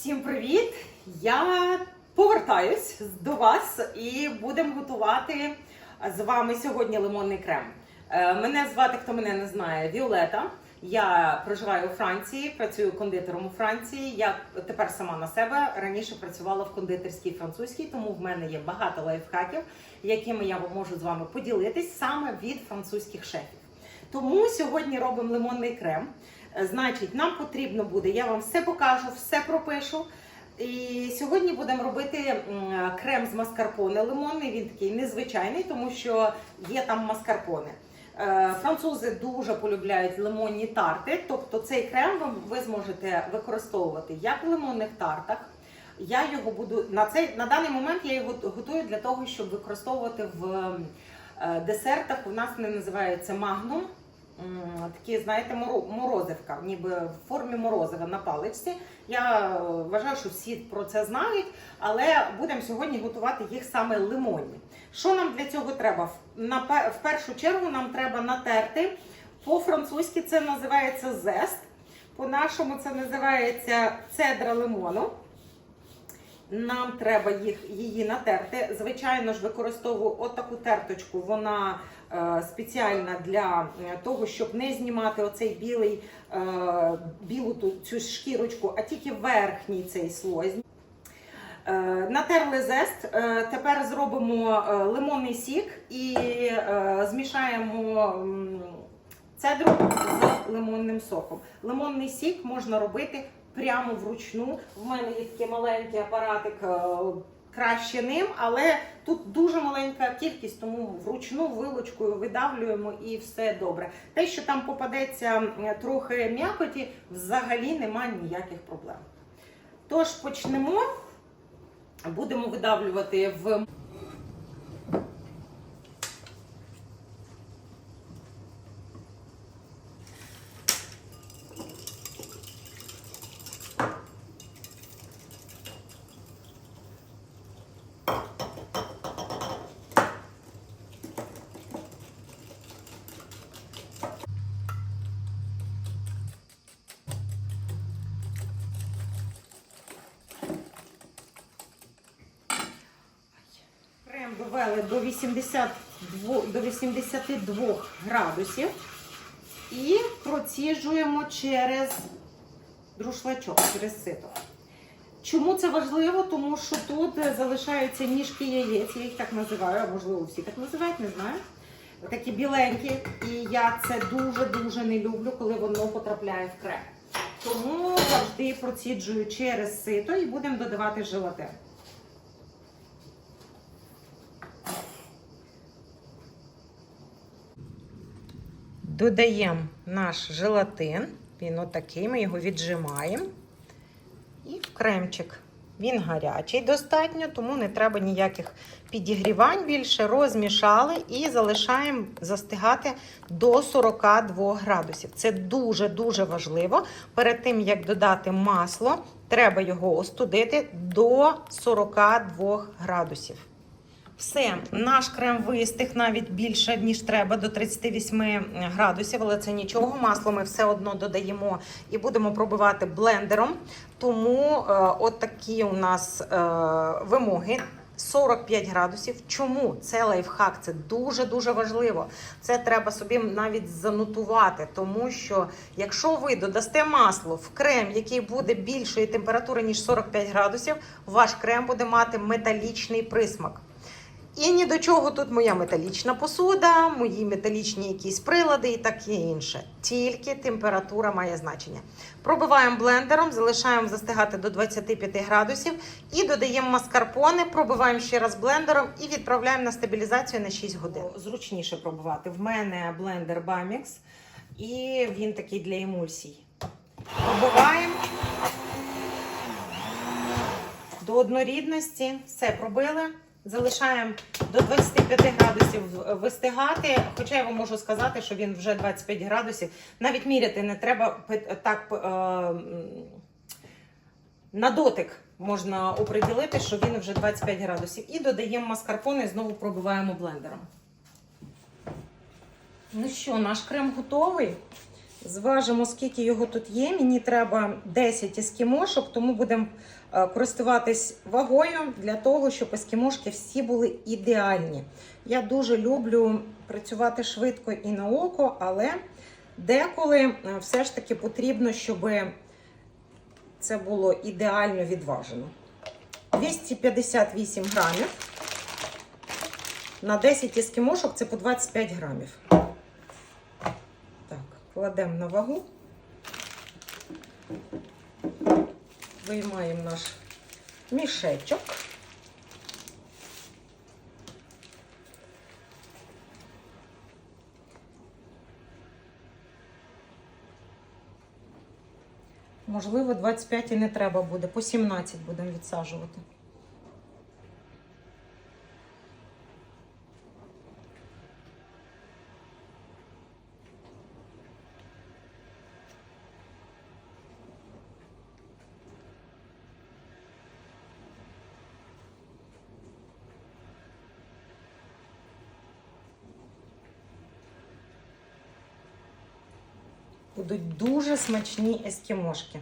Всім привіт! Я повертаюсь до вас і будемо готувати з вами сьогодні лимонний крем. Е, Мене звати, хто мене не знає, Віолета. Я проживаю у Франції, працюю кондитером у Франції. Я тепер сама на себе раніше працювала в кондитерській французькій, тому в мене є багато лайфхаків, якими я можу з вами поділитись саме від французьких шефів. Тому сьогодні робимо лимонний крем. Е, Значить, нам потрібно буде, я вам все покажу, все пропишу. І сьогодні будемо робити крем з маскарпоне лимонний. Він такий незвичайний, тому що є там маскарпоне. Е, Французи дуже полюбляють лимонні тарти, тобто цей крем ви, зможете використовувати як в лимонних тартах. Я його буду на цей на даний момент я його готую для того, щоб використовувати в е, десертах. У нас вони називаються магнум. Такі, знаєте, моро- морозивка, ніби в формі морозива на паличці. Я е, вважаю, що всі про це знають, але будемо сьогодні готувати їх саме лимонні. Що нам для цього треба? В першу чергу нам треба натерти. По-французьки це називається зест. По-нашому це називається цедра лимону. Нам треба їх, її натерти. Звичайно ж, використовую отаку терточку. Вона е, спеціальна для е, того, щоб не знімати оцей білий, е, білу ту, цю шкірочку, а тільки верхній цей слой. Е, натерли зест. Е, тепер зробимо лимонний сік і змішаємо цедру з лимонним соком. Лимонний сік можна робити прямо вручну. В мене є такий маленький апаратик. е, Краще ним, але тут дуже маленька кількість, тому вручну вилочкою видавлюємо і все добре. Те, що там попадеться трохи м'якоті, взагалі немає ніяких проблем. Тож почнемо. Будемо видавлювати в Довели до 82, до 82 градусів і проціжуємо через друшлачок, через сито. Чому це важливо? Тому що тут залишаються ніжки яєць, я їх так називаю, а можливо всі так називають, не знаю. Такі біленькі. І я це дуже-дуже не люблю, коли воно потрапляє в крем. Тому завжди проціджую через сито і будемо додавати желатин. Додаємо наш желатин. Він отакий, ми його віджимаємо. І в кремчик. Він гарячий достатньо, тому не треба ніяких підігрівань більше. Розмішали і залишаємо застигати до 42 градусів. Це дуже-дуже важливо. Перед тим, як додати масло, треба його остудити до 42 градусів. Все, наш крем вистиг навіть більше, ніж треба, до 38 градусів, але це нічого. Масло ми все одно додаємо і будемо пробивати блендером. Тому е, от такі у нас е, вимоги. 45 градусів. Чому це лайфхак? Це дуже-дуже важливо. Це треба собі навіть занотувати, тому що якщо ви додасте масло в крем, який буде більшої температури, ніж 45 градусів, ваш крем буде мати металічний присмак. І ні до чого тут моя металічна посуда, мої металічні якісь прилади і таке інше. Тільки температура має значення. Пробиваємо блендером, залишаємо застигати до 25 градусів і додаємо маскарпоне, пробиваємо ще раз блендером і відправляємо на стабілізацію на 6 годин. Зручніше пробувати. В мене блендер Bamix і він такий для емульсій. Пробиваємо до однорідності. Все пробили. Залишаємо до 25 градусів вистигати. Хоча я вам можу сказати, що він вже 25 градусів. Навіть міряти не треба так е, на дотик можна оприділити, що він вже 25 градусів. І додаємо маскарпоне і знову пробиваємо блендером. Ну що, наш крем готовий. Зважимо, скільки його тут є. Мені треба 10 ескімошок, тому будемо е, користуватись вагою для того, щоб ескімошки всі були ідеальні. Я дуже люблю працювати швидко і на око, але деколи е, все ж таки потрібно, щоб це було ідеально відважено. 258 грамів. На 10 ескімошок це по 25 грамів. Кладемо на вагу. Виймаємо наш мішечок. Можливо, 25 і не треба буде, по 17 будемо відсаджувати. Будуть дуже смачні ескімошки.